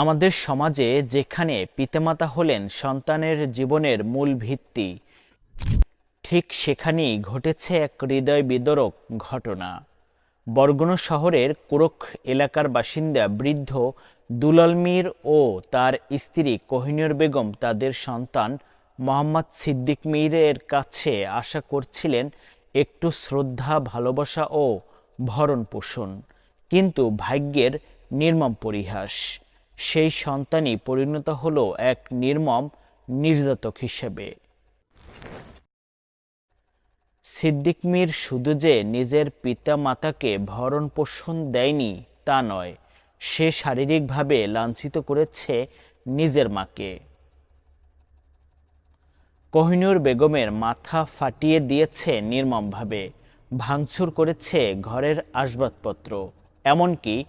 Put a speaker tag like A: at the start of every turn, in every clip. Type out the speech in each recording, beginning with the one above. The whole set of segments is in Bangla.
A: আমাদের সমাজে যেখানে পিতামাতা হলেন, সন্তানের জীবনের মূল ভিত্তি, ঠিক সেখানেই ঘটেছে এক হৃদয় বিদরক ঘটনা। বরগুনা শহরের কোরক এলাকার বাসিন্দা বৃদ্ধ দুলাল মীর ও তার স্ত্রী কোহিনুর বেগম তাদের সন্তান মোহাম্মদ সিদ্দিক মীরের কাছে আশা করছিলেন, একটু শ্রদ্ধা, ভালোবাসা ও ভরণ পোষণ কিন্তু ভাগ্যের নির্মম পরিহাস। সেই সন্তানই পরিণত হলো এক নির্মম নির্যাতক হিসেবে। সিদ্দিক মীর শুধু যে নিজের পিতা মাতাকে ভরণ পোষণ দেয়নি তা নয়, সে শারীরিকভাবে লাঞ্ছিত করেছে নিজের মাকে। কোহিনুর বেগমের মাথা ফাটিয়ে দিয়েছে নির্মমভাবে, ভাঙচুর করেছে ঘরের আসবাবপত্র, এমনকি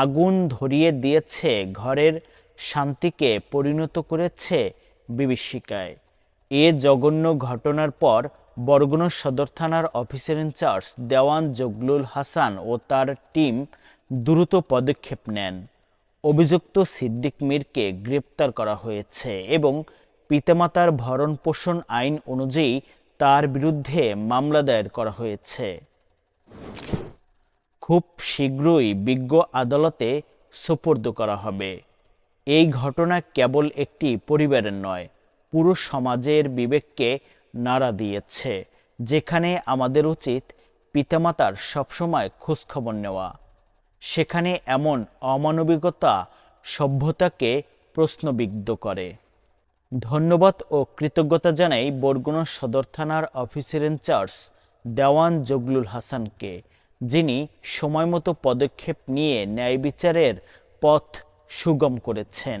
A: আগুন ধরিয়ে দিয়েছে, ঘরের শান্তিকে পরিণত করেছে বিভীষিকায়। এ জঘন্য ঘটনার পর বরগুনা সদর থানার officer in charge Dewan Zaglul Hasan ও তার টিম দ্রুত পদক্ষেপ নেন। অভিযুক্ত সিদ্দিক মীরকে গ্রেপ্তার করা হয়েছে এবং পিতামাতার ভরণ পোষণ আইন অনুযায়ী তার বিরুদ্ধে মামলা দায়ের করা হয়েছে। খুব শীঘ্রই বিজ্ঞ আদালতে সোপর্দ করা হবে। এই ঘটনা কেবল একটি পরিবারের নয়, পুরো সমাজের বিবেককে নাড়া দিয়েছে, যেখানে আমাদের উচিত পিতামাতার সবসময় খোঁজখবর নেওয়া। সেখানে এমন অমানবিকতা সভ্যতাকে প্রশ্নবিদ্ধ করে। ধন্যবাদ ও কৃতজ্ঞতা জানাই বরগুনা সদর থানার অফিসার ইনচার্জ দেওয়ান জগলুল হাসানকে। যিনি সময়মতো পদক্ষেপ নিয়ে ন্যায় বিচারের পথ সুগম করেছেন।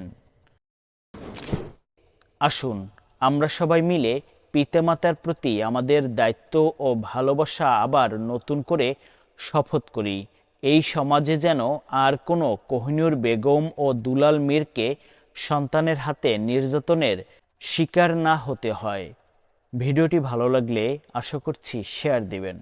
A: আসুন, আমরা সবাই মিলে পিতামাতার প্রতি আমাদের দায়িত্ব ও ভালোবাসা আবার নতুন করে শপথ করি। এই সমাজে যেন আর কোনো কোহিনুর বেগম ও দুলাল মীরকে সন্তানের হাতে নির্যাতনের শিকার না হতে হয়। ভিডিওটি ভালো লাগলে আশা করছি শেয়ার দিবেন।